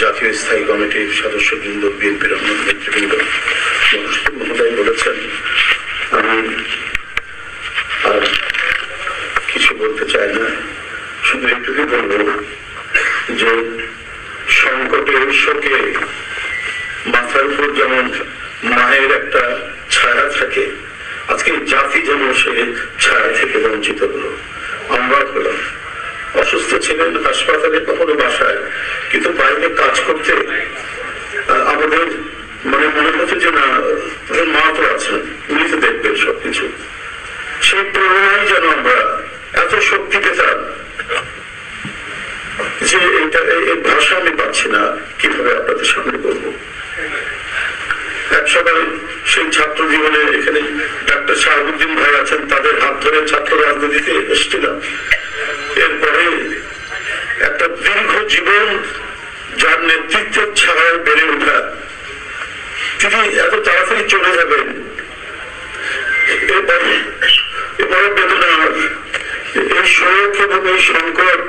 জাতীয় স্থায়ী কমিটির সদস্যবৃন্দ, বিএনপির অন্য নেতৃবৃন্দ মহোদয় বলেছেন, আমি আর কিছু বলতে চাই না। শুধু একটুকুই বলব যে সংকটের শোকে মাথার উপর যেমন মায়ের একটা ছায়া থাকে, আজকে জাতি যেন সে ছায়া থেকে বঞ্চিত ছিলেন হাসপাতালে কখনো বাসায়। কিন্তু বাইরে কাজ করতে আমাদের মানে মনে হতো যে না মা তো আছেন, উনি তো দেখবেন সবকিছু। সেই প্রেরণায় যেন আমরা এত শক্তি পেতাম যে এটা এই- ভাষা আমি পাচ্ছি না, কীভাবে আপনাদের সামনে বলব? এক সময় সেই ছাত্র জীবনে এখানে ডাক্তার শাহাবুদ্দিন ভাই আছেন, তাদের হাত ধরে ছাত্র রাজনীতিতে এসেছিলাম। এত তাড়াতাড়ি চলে যাবেন এরপরে বেদনা। এই সড়ক এবং এই সংকট